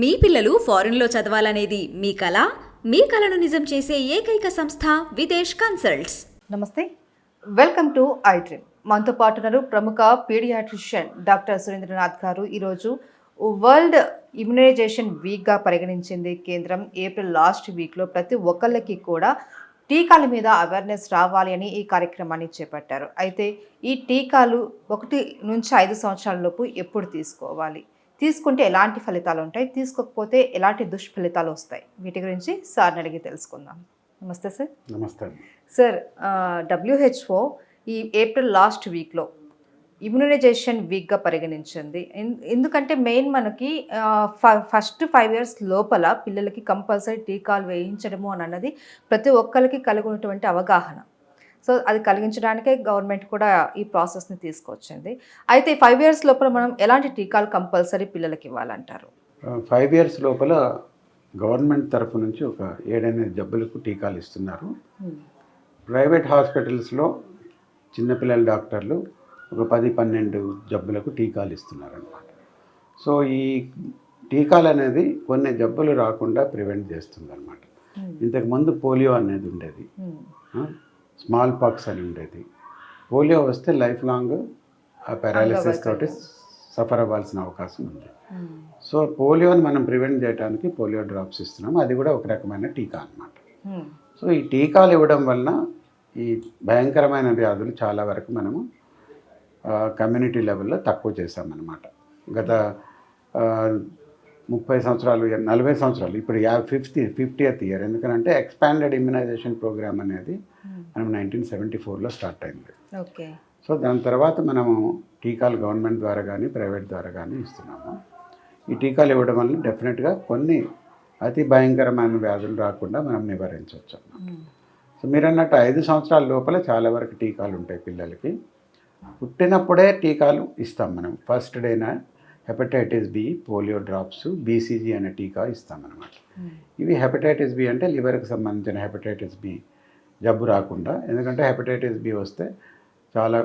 మీ పిల్లలు ఫారెన్లో చదవాలనేది మీ కళ మీ కళను నిజం చేసే ఏకైక సంస్థ విదేశ్ కన్సల్ట్స్. నమస్తే. వెల్కమ్ టు ఐ డ్రీమ్ మనతో పాటు ఉన్నారు ప్రముఖ పీడియాట్రిషియన్ డాక్టర్ సురేంద్రనాథ్ గారు. ఈరోజు వరల్డ్ ఇమ్యునైజేషన్ వీక్గా పరిగణించింది కేంద్రం. ఏప్రిల్ లాస్ట్ వీక్లో ప్రతి ఒక్కళ్ళకి కూడా టీకాల మీద అవేర్నెస్ రావాలి అని ఈ కార్యక్రమాన్ని చేపట్టారు. అయితే ఈ టీకాలు ఒకటి నుంచి ఐదు సంవత్సరాల లోపు ఎప్పుడు తీసుకోవాలి? తీసుకుంటే ఎలాంటి ఫలితాలు ఉంటాయి? తీసుకోకపోతే ఎలాంటి దుష్ఫలితాలు వస్తాయి? వీటి గురించి సార్ని అడిగి తెలుసుకుందాం. నమస్తే సార్. నమస్తే సార్ డబ్ల్యూహెచ్ఓ ఈ ఏప్రిల్ లాస్ట్ వీక్లో ఇమ్యునైజేషన్ వీక్గా పరిగణించింది. ఎందుకంటే మెయిన్ మనకి ఫస్ట్ ఫైవ్ ఇయర్స్ లోపల పిల్లలకి కంపల్సరీ టీకాలు వేయించడము అని అన్నది ప్రతి ఒక్కరికి కలిగినటువంటి అవగాహన. సో అది కలిగించడానికే గవర్నమెంట్ కూడా ఈ ప్రాసెస్ని తీసుకొచ్చింది. అయితే ఫైవ్ ఇయర్స్ లోపల మనం ఎలాంటి టీకాలు కంపల్సరీ పిల్లలకి ఇవ్వాలంటారు? ఫైవ్ ఇయర్స్ లోపల గవర్నమెంట్ తరఫు నుంచి ఒక ఏడెనిమిది జబ్బులకు టీకాలు ఇస్తున్నారు. ప్రైవేట్ హాస్పిటల్స్లో చిన్నపిల్లల డాక్టర్లు ఒక పది పన్నెండు జబ్బులకు టీకాలు ఇస్తున్నారు అనమాట సో ఈ టీకాలు అనేది కొన్ని జబ్బులు రాకుండా ప్రివెంట్ చేస్తుంది అనమాట ఇంతకుముందు పోలియో అనేది ఉండేది. స్మాల్ పాక్స్ అని ఉండేది. పోలియో వస్తే లైఫ్ లాంగ్ ఆ పారాలిసిస్ తోటి సఫర్ అవ్వాల్సిన అవకాశం ఉంది. సో పోలియోని మనం ప్రివెంట్ చేయడానికి పోలియో డ్రాప్స్ ఇస్తున్నాం అది కూడా ఒక రకమైన టీకా అన్నమాట. సో ఈ టీకాలు ఇవ్వడం వలన ఈ భయంకరమైన వ్యాధులు చాలా వరకు మనము కమ్యూనిటీ లెవెల్లో తక్కువ చేసామన్నమాట గత ముప్పై సంవత్సరాలు నలభై సంవత్సరాలు. ఇప్పుడు యా ఫిఫ్త్ ఫిఫ్టీయత్ ఇయర్. ఎందుకంటే ఎక్స్పాండెడ్ ఇమ్యునైజేషన్ ప్రోగ్రామ్ అనేది మనం నైన్టీన్ సెవెంటీ ఫోర్లో స్టార్ట్ అయింది. ఓకే. సో దాని తర్వాత మనము టీకాలు గవర్నమెంట్ ద్వారా కానీ ప్రైవేట్ ద్వారా కానీ ఇస్తున్నాము. ఈ టీకాలు ఇవ్వడం వల్ల డెఫినెట్గా కొన్ని అతి భయంకరమైన వ్యాధులు రాకుండా మనం నివారించవచ్చు సో మీరు అన్నట్టు ఐదు సంవత్సరాల లోపల చాలా వరకు టీకాలు ఉంటాయి పిల్లలకి. పుట్టినప్పుడే టీకాలు ఇస్తాం మనం. First డేన hepatitis B polio drops BCG అనే టీకా ఇస్తామన్నమాట. ఇవి హెపటైటిస్ బి అంటే లివర్కి సంబంధించిన హెపటైటిస్ బి జబ్బు రాకుండా ఎందుకంటే హెపటైటిస్ బి వస్తే చాలా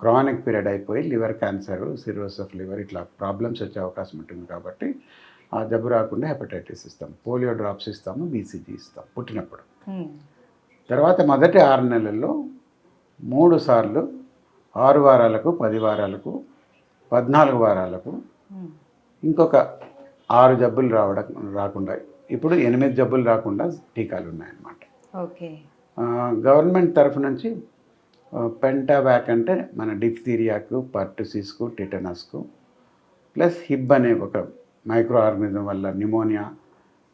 క్రానిక్ పీరియడ్ అయిపోయి liver cancer cirrhosis of liver ఇట్లా ప్రాబ్లమ్స్ వచ్చే అవకాశం ఉంటుంది కాబట్టి ఆ జబ్బు రాకుండా హెపటైటిస్ ఇస్తాం. పోలియో డ్రాప్స్ ఇస్తాము బీసీజీ ఇస్తాం పుట్టినప్పుడు. తర్వాత మొదటి ఆరు నెలల్లో మూడు సార్లు ఆరు వారాలకు పది వారాలకు పద్నాలుగు వారాలకు ఇంకొక ఆరు జబ్బులు రావడం రాకుండా ఇప్పుడు ఎనిమిది జబ్బులు రాకుండా టీకాలు ఉన్నాయన్నమాట. ఓకే. గవర్నమెంట్ తరఫు నుంచి పెంటాబ్యాక్ అంటే మన డిఫ్తీరియాకు పర్టుసిస్కు టిటనస్కు ప్లస్ హిబ్ అనే ఒక మైక్రో ఆర్గనిజం వల్ల న్యూమోనియా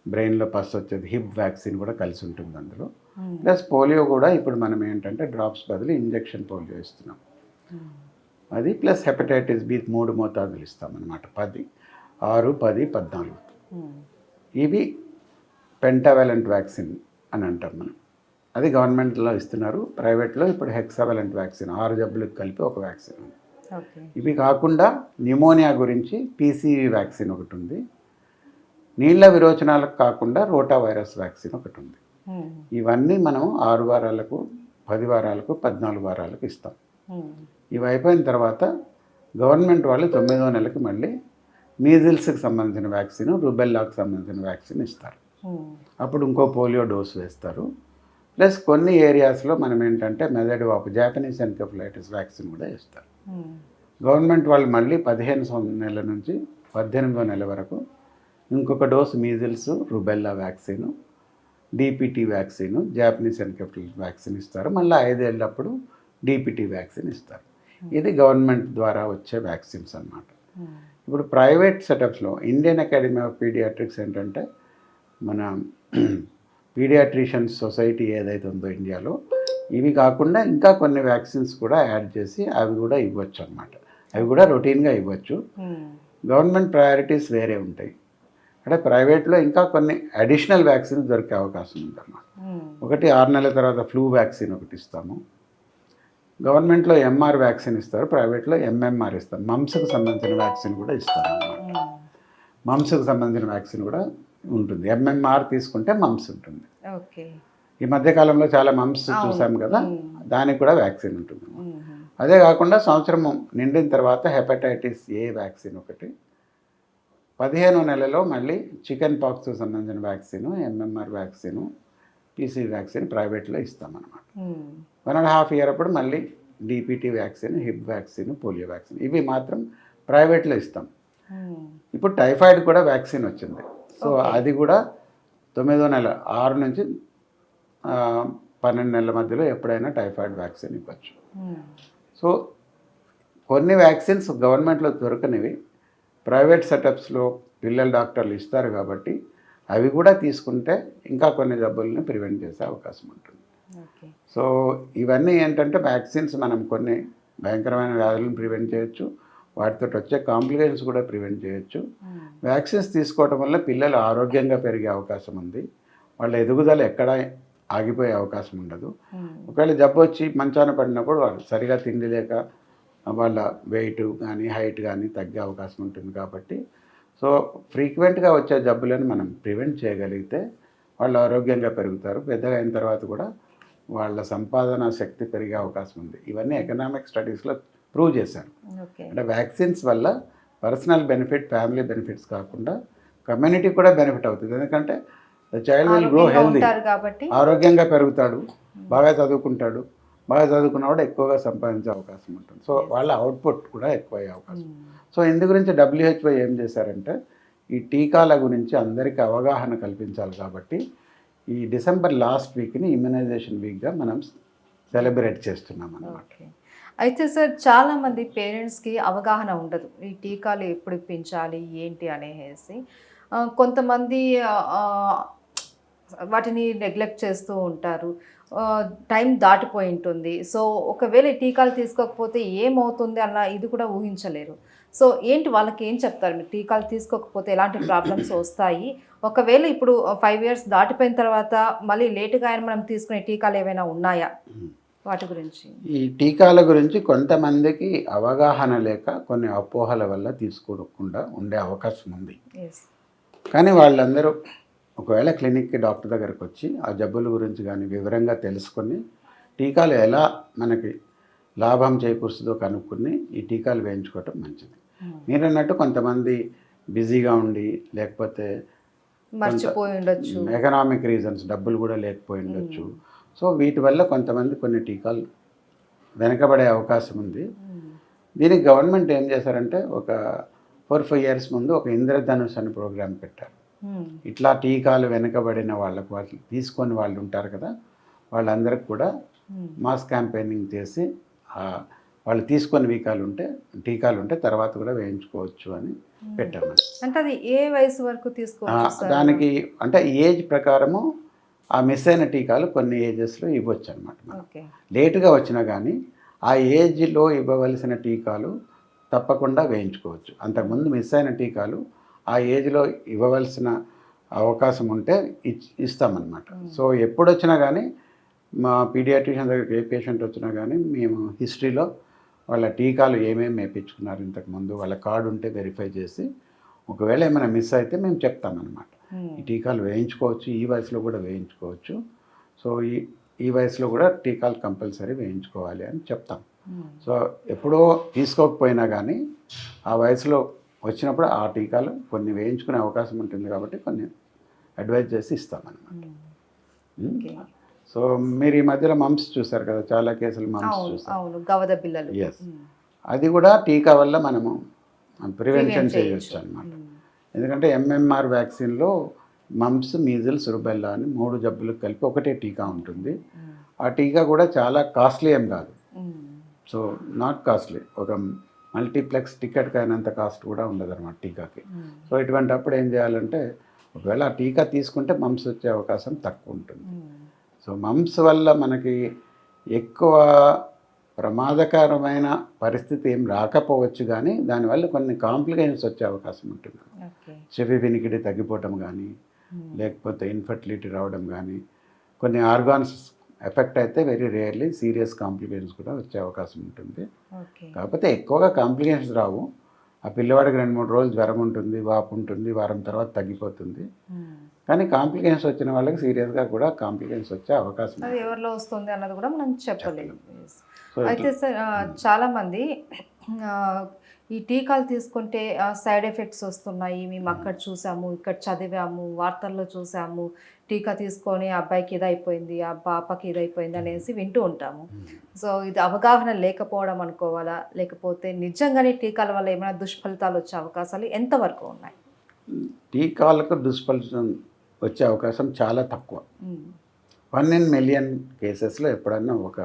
బ్రెయిన్లో పస్ వచ్చేది హిబ్ వ్యాక్సిన్ కూడా కలిసి ఉంటుంది అందులో. ప్లస్ పోలియో కూడా ఇప్పుడు మనం ఏంటంటే డ్రాప్స్ బదులు ఇంజెక్షన్ పోలియో ఇస్తున్నాం. అది ప్లస్ హెపటైటిస్ బి మూడు మోతాదులు ఇస్తామన్నమాట. పది ఆరు పది పద్నాలుగు. ఇవి పెంటావెలెంట్ వ్యాక్సిన్ అని అంటాం మనం. అది గవర్నమెంట్లో ఇస్తున్నారు ప్రైవేట్లో ఇప్పుడు హెక్సావెలెంట్ వ్యాక్సిన్ ఆరు జబ్బులకు కలిపి ఒక వ్యాక్సిన్ ఉంది. ఇవి కాకుండా న్యూమోనియా గురించి పీసీవీ వ్యాక్సిన్ ఒకటి ఉంది. నీళ్ళ విరోచనాలకు కాకుండా రోటా వైరస్ వ్యాక్సిన్ ఒకటి ఉంది. ఇవన్నీ మనం ఆరు వారాలకు పది వారాలకు పద్నాలుగు వారాలకు ఇస్తాం. ఇవి అయిపోయిన తర్వాత గవర్నమెంట్ వాళ్ళు తొమ్మిదో నెలకి మళ్ళీ మీజిల్స్కి సంబంధించిన వ్యాక్సిన్ రుబెల్లాకు సంబంధించిన వ్యాక్సిన్ ఇస్తారు. అప్పుడు ఇంకో పోలియో డోస్ వేస్తారు. ప్లస్ కొన్ని ఏరియాస్లో మనం ఏంటంటే మెదడు వాపు జాపనీస్ ఎన్కెఫలైటిస్ వ్యాక్సిన్ కూడా ఇస్తారు గవర్నమెంట్ వాళ్ళు మళ్ళీ పదిహేను నెలల నుంచి పద్దెనిమిదో నెల వరకు ఇంకొక dose measles rubella vaccine DPT vaccine Japanese encephalitis vaccine ఇస్తారు. మళ్ళీ ఐదేళ్ళప్పుడు డిపిటీ వ్యాక్సిన్ ఇస్తారు. ఇది గవర్నమెంట్ ద్వారా వచ్చే వ్యాక్సిన్స్ అన్నమాట. ఇప్పుడు ప్రైవేట్ సెటప్స్లో ఇండియన్ అకాడమీ ఆఫ్ పీడియాట్రిక్స్ ఏంటంటే మన పీడియాట్రిషియన్స్ సొసైటీ ఏదైతే ఉందో ఇండియాలో ఇవి కాకుండా ఇంకా కొన్ని వ్యాక్సిన్స్ కూడా యాడ్ చేసి అవి కూడా ఇవ్వచ్చు అనమాట అవి కూడా రొటీన్గా ఇవ్వచ్చు. గవర్నమెంట్ ప్రయారిటీస్ వేరే ఉంటాయి. అంటే ప్రైవేట్లో ఇంకా కొన్ని అడిషనల్ వ్యాక్సిన్స్ దొరికే అవకాశం ఉందన్నమాట. ఒకటి ఆరు నెలల తర్వాత ఫ్లూ వ్యాక్సిన్ ఒకటి ఇస్తాము. గవర్నమెంట్లో ఎంఆర్ వ్యాక్సిన్ ఇస్తారు ప్రైవేట్లో ఎంఎంఆర్ ఇస్తాం మమ్స్కి సంబంధించిన వ్యాక్సిన్ కూడా ఇస్తాం అన్నమాట. మమ్స్కి సంబంధించిన వ్యాక్సిన్ కూడా ఉంటుంది. ఎంఎంఆర్ తీసుకుంటే మమ్స్ ఉంటుంది. ఓకే. ఈ మధ్యకాలంలో చాలా మమ్స్ చూసాం కదా దానికి కూడా వ్యాక్సిన్ ఉంటుంది. అదే కాకుండా సంవత్సరం నిండిన తర్వాత హెపటైటిస్ ఏ వ్యాక్సిన్ ఒకటి పదిహేను నెలలో మళ్ళీ చికెన్ పాక్స్ సంబంధించిన vaccine MMR vaccine PC vaccine ప్రైవేట్లో ఇస్తామన్నమాట. వన్ అండ్ హాఫ్ ఇయర్ అప్పుడు మళ్ళీ DPT vaccine Hib vaccine polio vaccine ఇవి మాత్రం ప్రైవేట్లో ఇస్తాం ఉమ్. ఇప్పుడు టైఫాయిడ్ కూడా వ్యాక్సిన్ వచ్చింది సో అది కూడా తొమ్మిదో నెల ఆరు నుంచి పన్నెండు నెలల మధ్యలో ఎప్పుడైనా టైఫాయిడ్ వ్యాక్సిన్ ఇవ్వచ్చు. సో కొన్ని వ్యాక్సిన్స్ గవర్నమెంట్లో దొరకనివి ప్రైవేట్ సెటప్స్లో పిల్లల డాక్టర్లు ఇస్తారు కాబట్టి అవి కూడా తీసుకుంటే ఇంకా కొన్ని జబ్బుల్ని ప్రివెంట్ చేసే అవకాశం ఉంటుంది. సో ఇవన్నీ ఏంటంటే వ్యాక్సిన్స్ మనం కొన్ని భయంకరమైన వ్యాధులను ప్రివెంట్ చేయొచ్చు. వాటితో వచ్చే కాంప్లికేషన్స్ కూడా ప్రివెంట్ చేయొచ్చు. వ్యాక్సిన్స్ తీసుకోవడం వల్ల పిల్లలు ఆరోగ్యంగా పెరిగే అవకాశం ఉంది. వాళ్ళ ఎదుగుదల ఎక్కడ ఆగిపోయే అవకాశం ఉండదు. ఒకవేళ జబ్బు వచ్చి మంచాన పడినప్పుడు వాళ్ళు సరిగా తిండి లేక వాళ్ళ వెయిట్ కానీ హైట్ కానీ తగ్గే అవకాశం ఉంటుంది కాబట్టి సో ఫ్రీక్వెంట్గా వచ్చే జబ్బులను మనం ప్రివెంట్ చేయగలిగితే వాళ్ళు ఆరోగ్యంగా పెరుగుతారు. పెద్దగా అయిన తర్వాత కూడా వాళ్ళ సంపాదన శక్తి పెరిగే అవకాశం ఉంది. ఇవన్నీ ఎకనామిక్ స్టడీస్లో ప్రూవ్ చేశారు. అంటే వ్యాక్సిన్స్ వల్ల పర్సనల్ బెనిఫిట్ ఫ్యామిలీ బెనిఫిట్స్ కాకుండా కమ్యూనిటీ కూడా బెనిఫిట్ అవుతుంది. ఎందుకంటే the child will grow healthy ఆరోగ్యంగా పెరుగుతాడు. బాగా చదువుకుంటాడు. బాగా చదువుకున్నవాడు ఎక్కువగా సంపాదించే అవకాశం ఉంటుంది. సో వాళ్ళ అవుట్పుట్ కూడా ఎక్కువ అయ్యే అవకాశం. ఉమ్. సో ఇందు గురించి డబ్ల్యూహెచ్ఓ ఏం చేశారంటే ఈ టీకాల గురించి అందరికీ అవగాహన కల్పించాలి కాబట్టి ఈ డిసెంబర్ లాస్ట్ వీక్ని ఇమ్యునైజేషన్ వీక్గా మనం సెలబ్రేట్ చేస్తున్నాం అన్నమాట అయితే సార్ చాలా మంది పేరెంట్స్కి అవగాహన ఉండదు. ఈ టీకాలు ఎప్పుడు ఇప్పించాలి ఏంటి అనేసి. కొంతమంది వాటిని నెగ్లెక్ట్ చేస్తూ ఉంటారు. టైం దాటిపోయి ఉంటుంది. సో ఒకవేళ టీకాలు తీసుకోకపోతే ఏమవుతుంది అన్న ఇది కూడా ఊహించలేరు. సో ఏంటి వాళ్ళకి ఏం చెప్తారు? మీరు టీకాలు తీసుకోకపోతే ఎలాంటి ప్రాబ్లమ్స్ వస్తాయి? ఒకవేళ ఇప్పుడు ఫైవ్ ఇయర్స్ దాటిపోయిన తర్వాత మళ్ళీ లేటుగా అయినా మనం తీసుకునే టీకాలు ఏమైనా ఉన్నాయా? వాటి గురించి. ఈ టీకాల గురించి కొంతమందికి అవగాహన లేక కొన్ని అపోహల వల్ల తీసుకోకుండా ఉండే అవకాశం ఉంది. కానీ వాళ్ళందరూ ఒకవేళ క్లినిక్కి డాక్టర్ దగ్గరకు వచ్చి ఆ జబ్బుల గురించి కానీ వివరంగా తెలుసుకొని టీకాలు ఎలా మనకి లాభం చేకూరుస్తుందో కనుక్కొని ఈ టీకాలు వేయించుకోవటం మంచిది. మీరు అన్నట్టు కొంతమంది బిజీగా ఉండి లేకపోతే మర్చిపోయి ఉండొచ్చు. ఎకనామిక్ రీజన్స్ డబ్బులు కూడా లేకపోయి ఉండొచ్చు. సో వీటి వల్ల కొంతమంది కొన్ని టీకాలు వెనకబడే అవకాశం ఉంది. దీనికి గవర్నమెంట్ ఏం చేశారంటే ఒక ఫోర్ ఫైవ్ ఇయర్స్ ముందు ఒక ఇంద్రధనుష్ అని ప్రోగ్రామ్ పెట్టారు. ఇట్లా టీకాలు వెనుకబడిన వాళ్ళకు వాళ్ళు తీసుకొని వాళ్ళు ఉంటారు కదా వాళ్ళందరికి కూడా. మాస్ క్యాంపెయినింగ్ చేసి వాళ్ళు తీసుకొని టీకాలు ఉంటే టీకాలు ఉంటే తర్వాత కూడా వేయించుకోవచ్చు అని పెట్టాము. అంటే అది ఏ వయసు వరకు తీసుకోవచ్చు దానికి అంటే ఏజ్ ప్రకారము ఆ మిస్ అయిన టీకాలు కొన్ని ఏజెస్లో ఇవ్వచ్చు అనమాట లేటుగా వచ్చినా కానీ ఆ ఏజ్లో ఇవ్వవలసిన టీకాలు తప్పకుండా వేయించుకోవచ్చు. అంతకుముందు మిస్ అయిన టీకాలు ఆ ఏజ్లో ఇవ్వవలసిన అవకాశం ఉంటే ఇచ్ ఇస్తామన్నమాట. సో ఎప్పుడు వచ్చినా కానీ మా పీడియాట్రిషియన్ దగ్గరికి ఏ పేషెంట్ వచ్చినా కానీ మేము హిస్టరీలో వాళ్ళ టీకాలు ఏమేమి వేయించుకున్నారు ఇంతకుముందు వాళ్ళ కార్డు ఉంటే వెరిఫై చేసి ఒకవేళ ఏమైనా మిస్ అయితే మేము చెప్తామన్నమాట. ఈ టీకాలు వేయించుకోవచ్చు ఈ వయసులో కూడా వేయించుకోవచ్చు. సో ఈ ఈ వయసులో కూడా టీకాలు కంపల్సరీ వేయించుకోవాలి అని చెప్తాం. సో ఎప్పుడో తీసుకోకపోయినా కానీ ఆ వయసులో వచ్చినప్పుడు ఆ టీకాలు కొన్ని వేయించుకునే అవకాశం ఉంటుంది కాబట్టి కొన్ని అడ్వైజ్ చేసి ఇస్తామన్నమాట మ్మ్. ఓకే. సో మీరు ఈ మధ్యలో మమ్స్ చూసారు కదా చాలా కేసులు మమ్స్ చూసారు అవును గవద పిల్లలు Yes. మ్మ్. అది కూడా టీకా వల్ల మనము ప్రివెన్షన్ చేయొచ్చు. అనమాట. ఎందుకంటే ఎంఎంఆర్ వ్యాక్సిన్లో మమ్స్ మీజిల్స్ రుబెల్లా అని మూడు జబ్బులకు కలిపి ఒకటే టీకా ఉంటుంది. ఆ టీకా కూడా చాలా కాస్ట్లీ ఏం కాదు. సో నాట్ కాస్ట్లీ ఒక మల్టీప్లెక్స్ టికెట్కి అయినంత కాస్ట్ కూడా ఉండదు అనమాట టీకాకి. సో ఇటువంటి అప్పుడు ఏం చేయాలంటే ఒకవేళ ఆ టీకా తీసుకుంటే మమ్స్ వచ్చే అవకాశం తక్కువ ఉంటుంది. సో మమ్స్ వల్ల మనకి ఎక్కువ ప్రమాదకరమైన పరిస్థితి ఏం రాకపోవచ్చు కానీ దానివల్ల కొన్ని కాంప్లికేషన్స్ వచ్చే అవకాశం ఉంటుంది చెవి వినికిడి తగ్గిపోవటం కానీ. లేకపోతే ఇన్ఫర్టిలిటీ రావడం కానీ కొన్ని ఆర్గాన్స్ ఎఫెక్ట్ అయితే వెరీ రేర్లీ సీరియస్ కాంప్లికేషన్స్ కూడా వచ్చే అవకాశం ఉంటుంది. కాకపోతే ఎక్కువగా కాంప్లికేషన్స్ రావు. ఆ పిల్లవాడికి రెండు మూడు రోజులు జ్వరం ఉంటుంది వాపు ఉంటుంది వారం తర్వాత తగ్గిపోతుంది. కానీ కాంప్లికేషన్స్ వచ్చిన వాళ్ళకి సీరియస్గా కూడా కాంప్లికేషన్స్ వచ్చే అవకాశం అది ఎవరిలో వస్తుంది అన్నది కూడా మనం చెప్పలేము. సో అయితే సార్ ఆ, చాలా మంది ఆ, ఈ టీకాలు తీసుకుంటే సైడ్ ఎఫెక్ట్స్ వస్తున్నాయి. మేము అక్కడ చూసాము ఇక్కడ చదివాము వార్తల్లో చూసాము. టీకా తీసుకొని అబ్బాయికి ఇదైపోయింది ఆ పాపకి ఇదైపోయింది అనేసి వింటూ ఉంటాము. సో ఇది అవగాహన లేకపోవడం అనుకోవాలా? లేకపోతే నిజంగానే టీకాల వల్ల ఏమైనా దుష్ఫలితాలు వచ్చే అవకాశాలు ఎంతవరకు ఉన్నాయి? టీకాలకు దుష్ఫలితం వచ్చే అవకాశం చాలా తక్కువ. వన్ ఇన్ మిలియన్ కేసెస్లో ఎప్పుడన్నా ఒక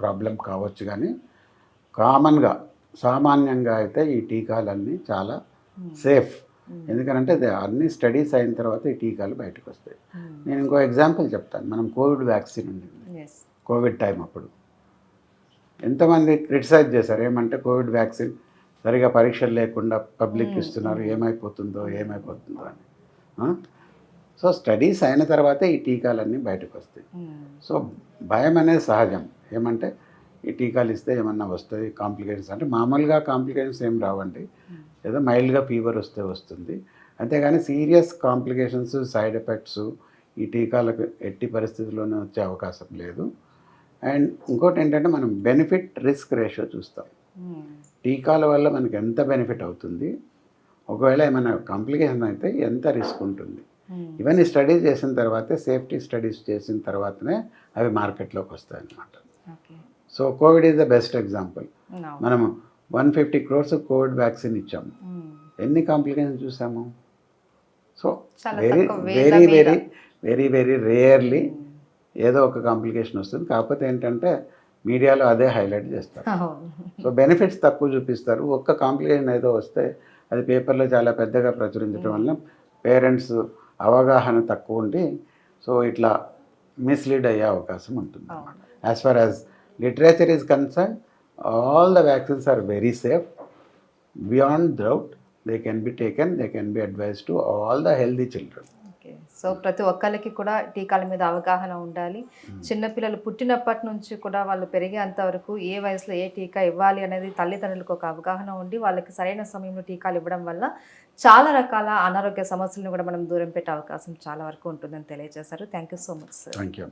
ప్రాబ్లం కావచ్చు కానీ కామన్గా సామాన్యంగా అయితే ఈ టీకాలన్నీ చాలా సేఫ్ ఎందుకంటే అన్ని స్టడీస్ అయిన తర్వాత ఈ టీకాలు బయటకు వస్తాయి నేను ఇంకో ఎగ్జాంపుల్ చెప్తాను. మనం కోవిడ్ వ్యాక్సిన్ ఉండింది. కోవిడ్ టైం అప్పుడు. ఎంతమంది క్రిటిసైజ్ చేశారు? ఏమంటే కోవిడ్ వ్యాక్సిన్ సరిగా పరీక్షలు లేకుండా పబ్లిక్ ఇస్తున్నారు. ఏమైపోతుందో ఏమైపోతుందో అని? సో స్టడీస్ అయిన తర్వాతే ఈ టీకాలన్నీ బయటకు వస్తాయి సో భయం అనేది సహజం. ఏమంటే ఈ టీకాలు ఇస్తే ఏమన్నా వస్తుంది కాంప్లికేషన్స్ అంటే మామూలుగా కాంప్లికేషన్స్ ఏం రావండి. ఏదో మైల్డ్గా ఫీవర్ వస్తే వస్తుంది. అంతేగాని సీరియస్ కాంప్లికేషన్స్ సైడ్ ఎఫెక్ట్స్ ఈ టీకాలకు ఎట్టి పరిస్థితుల్లోనే వచ్చే అవకాశం లేదు. అండ్ ఇంకోటి ఏంటంటే మనం బెనిఫిట్ రిస్క్ రేషియో చూస్తాం. ఉమ్, టీకాల వల్ల మనకి ఎంత బెనిఫిట్ అవుతుంది? ఒకవేళ ఏమైనా కాంప్లికేషన్ అయితే ఎంత రిస్క్ ఉంటుంది? ఉమ్, ఇవన్నీ స్టడీస్ చేసిన తర్వాతే సేఫ్టీ స్టడీస్ చేసిన తర్వాతనే అవి మార్కెట్లోకి వస్తాయి అన్నమాట. So COVID is the best example. మనము one fifty crores COVID vaccine ఇచ్చాము. ఉమ్, ఎన్ని కాంప్లికేషన్ చూసాము? So very very. Very very very rarely ఏదో ఒక కాంప్లికేషన్ వస్తుంది. కాకపోతే ఏంటంటే మీడియాలో అదే హైలైట్ చేస్తారు. అవును. సో బెనిఫిట్స్ తక్కువ చూపిస్తారు. ఒక్క కాంప్లికేషన్ ఏదో వస్తే అది పేపర్లో చాలా పెద్దగా ప్రచురించడం వల్ల పేరెంట్స్ అవగాహన తక్కువ ఉండి సో ఇట్లా మిస్లీడ్ అయ్యే అవకాశం ఉంటుంది. As far as literature is concern all the vaccines are very safe beyond doubt they can be taken they can be advise to all the healthy children okay so ప్రతి ఒక్కరికి కూడా టీకాల మీద అవగాహన ఉండాలి. చిన్నపిల్లలు పుట్టినప్పటి నుంచి కూడా వాళ్ళు పెరిగేంత వరకు ఏ వయసులో ఏ టీకా ఇవ్వాలి అనేది తల్లిదండ్రులకు ఒక అవగాహన ఉండి వాళ్ళకి సరైన సమయంలో టీకాలు ఇవ్వడం వల్ల చాలా రకాల అనారోగ్య సమస్యలను కూడా మనం దూరం పెట్టే అవకాశం చాలా వరకు ఉంటుందని తెలియజేశారు. Thank you so much sir thank you